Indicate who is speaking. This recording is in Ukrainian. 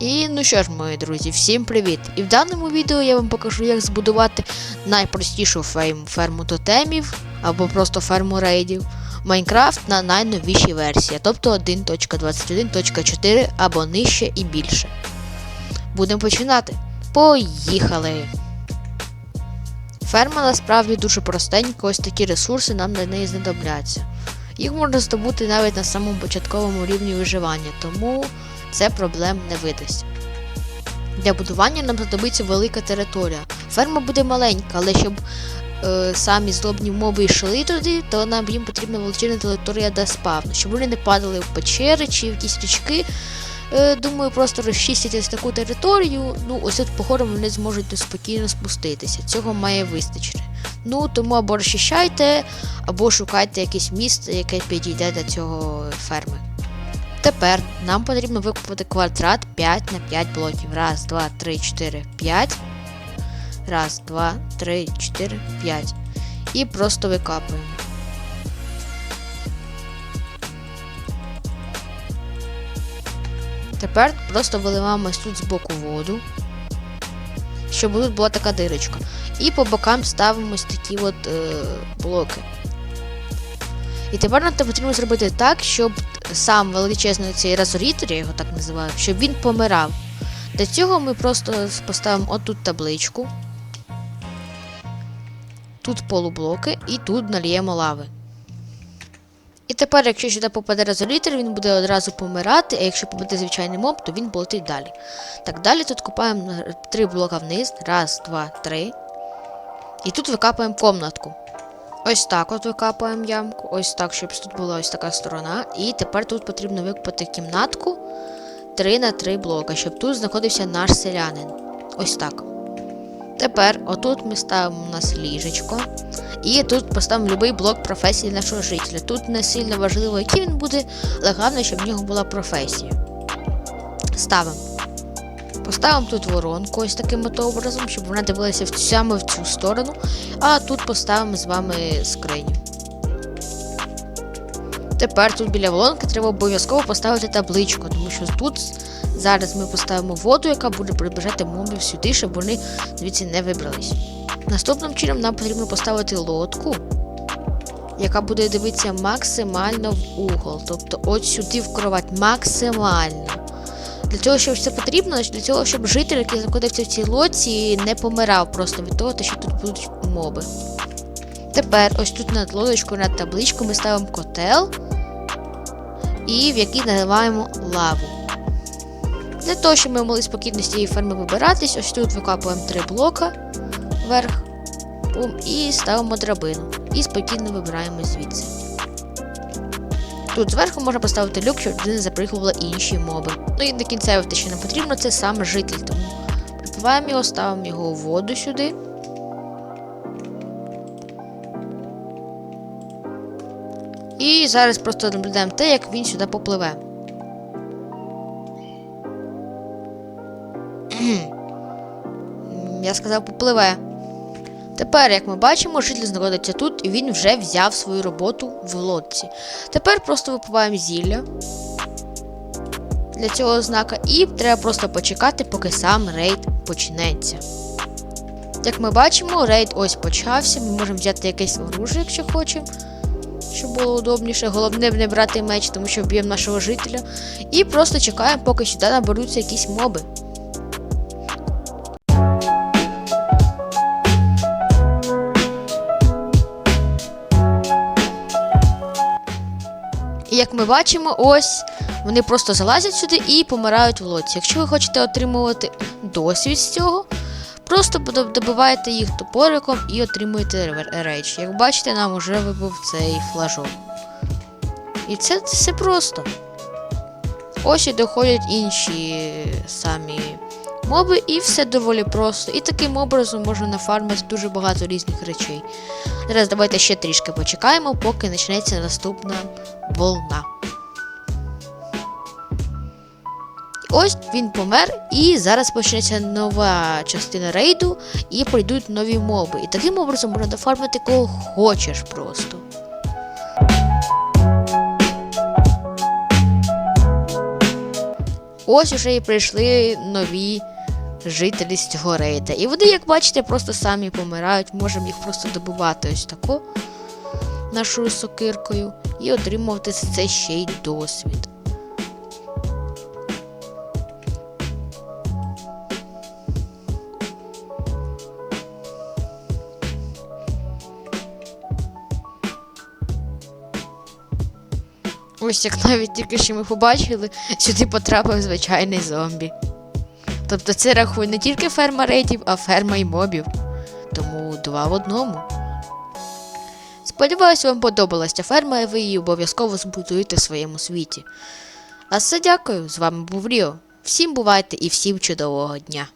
Speaker 1: І ну що ж, мої друзі, всім привіт! І в даному відео я вам покажу, як збудувати найпростішу фейм ферму тотемів або просто ферму рейдів Майнкрафт на найновішій версії, тобто 1.21.4 або нижче і більше. Будемо починати. Поїхали! Ферма насправді дуже простенька, ось такі ресурси нам для неї знадобляться. Їх можна здобути навіть на самому початковому рівні виживання, тому це проблем не видасть. Для будування нам знадобиться велика територія. Ферма буде маленька, але щоб е, самі злобні моби йшли туди, то нам їм потрібна величезна територія для спавну, щоб вони не падали в печери чи в якісь річки. Е, думаю, просто розчистять ось таку територію. Ну, ось тут по горам вони зможуть спокійно спуститися. Цього має вистачити. Ну, тому або розчищайте, або шукайте якесь місце, яке підійде до цього ферми. Тепер нам потрібно викопати квадрат 5 на 5 блоків. Раз, два, три, чотири, п'ять. Раз, два, три, чотири, п'ять. І просто викапуємо. Тепер просто виливаємо тут з боку воду, щоб тут була така дирочка. І по бокам ставимо такі от е, блоки. І тепер нам потрібно зробити так, щоб сам величезний цей разорітер, я його так називаю, щоб він помирав. Для цього ми просто поставимо отут табличку, тут полублоки і тут нальємо лави. І тепер, якщо сюди попаде разолітер, він буде одразу помирати, а якщо попаде звичайний моб, то він полетить далі. Так далі тут копаємо три блока вниз. Раз, два, три. І тут викапаємо комнатку. Ось так от викапуємо ямку, ось так, щоб тут була ось така сторона. І тепер тут потрібно викопати кімнатку 3 на 3 блока, щоб тут знаходився наш селянин. Ось так. Тепер отут ми ставимо у нас ліжечко. І тут поставимо будь-який блок професії нашого жителя. Тут не сильно важливо, який він буде, але головне, щоб в нього була професія. Ставимо. Поставимо тут воронку ось таким образом, щоб вона дивилася в, саме в цю сторону. А тут поставимо з вами скриню. Тепер тут біля воронки треба обов'язково поставити табличку, тому що тут зараз ми поставимо воду, яка буде приближати мобів сюди, щоб вони звідси не вибрались. Наступним чином нам потрібно поставити лодку, яка буде дивитися максимально в угол. Тобто от сюди в кровать максимально. Для цього, що це потрібно, для цього, щоб житель, який знаходився в цій лодці, не помирав просто від того, що тут будуть моби. Тепер ось тут над лодочкою, над табличкою ми ставимо котел, і в який наливаємо лаву. Для того, щоб ми могли спокійно з цієї ферми вибиратись, ось тут викапуємо три блока вверх і ставимо драбину. І спокійно вибираємо звідси. Тут зверху можна поставити люк, щоб туди не запригували інші моби. Ну і на кінцеве те, що нам потрібно, це сам житель. Тому припиваємо його, ставимо його у воду сюди. І зараз просто наблюдаємо те, як він сюди попливе. Я сказав, попливе. Тепер, як ми бачимо, житель знаходиться тут і він вже взяв свою роботу в лодці. Тепер просто випиваємо зілля для цього знака, і треба просто почекати, поки сам рейд почнеться. Як ми бачимо, рейд ось почався. Ми можемо взяти якесь оружие, якщо хочемо, щоб було удобніше. Головне не брати меч, тому що вб'ємо нашого жителя. І просто чекаємо, поки сюди наберуться якісь моби. І як ми бачимо, ось вони просто залазять сюди і помирають в лодці. Якщо ви хочете отримувати досвід з цього, просто добиваєте їх топориком і отримуєте рейдж. Як бачите, нам вже вибув цей флажок. І це все просто. Ось і доходять інші самі моби, і все доволі просто. І таким образом можна нафармити дуже багато різних речей. Зараз давайте ще трішки почекаємо, поки почнеться наступна волна. Ось він помер, і зараз почнеться нова частина рейду, і прийдуть нові моби. І таким образом можна дофармити кого хочеш просто. Ось уже і прийшли нові жителі з цього рейда. І вони, як бачите, просто самі помирають. Можемо їх просто добувати ось тако нашою сокиркою і отримувати за це ще й досвід. Ось як навіть тільки що ми побачили, сюди потрапив звичайний зомбі. Тобто це рахує не тільки ферма рейдів, а ферма і мобів. Тому два в одному. Сподіваюсь, вам подобалася ця ферма, і ви її обов'язково збудуєте в своєму світі. А все дякую, з вами був Ріо. Всім бувайте і всім чудового дня!